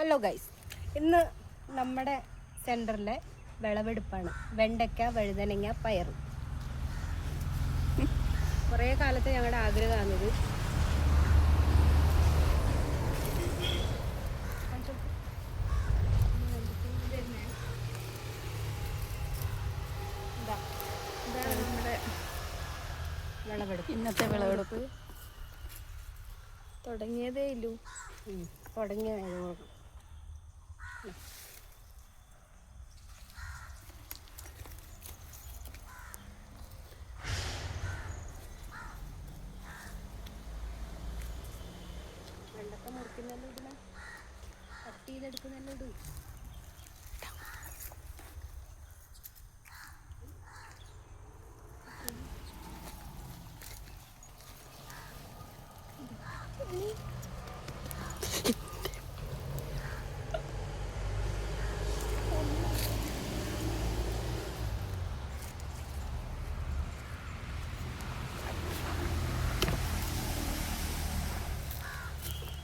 Hello guys ഇന്ന് നമ്മുടെ സെന്ററിലെ വിളവെടുപ്പാണ്. വെണ്ടയ്ക്ക വഴുതനങ്ങ പയർ കുറേ കാലത്തെ ഞങ്ങളുടെ ആഗ്രഹമാണിത്. വിളവെടുപ്പ്. ഇന്നത്തെ വിളവെടുപ്പ്. തുടങ്ങിയതേ ഇല്ലു. ഉം, കപ്പ മുറിക്കുന്നെല്ലാം ഇടണേ കട്ട് ചെയ്തെടുക്കുന്നെല്ലാം ഇടൂ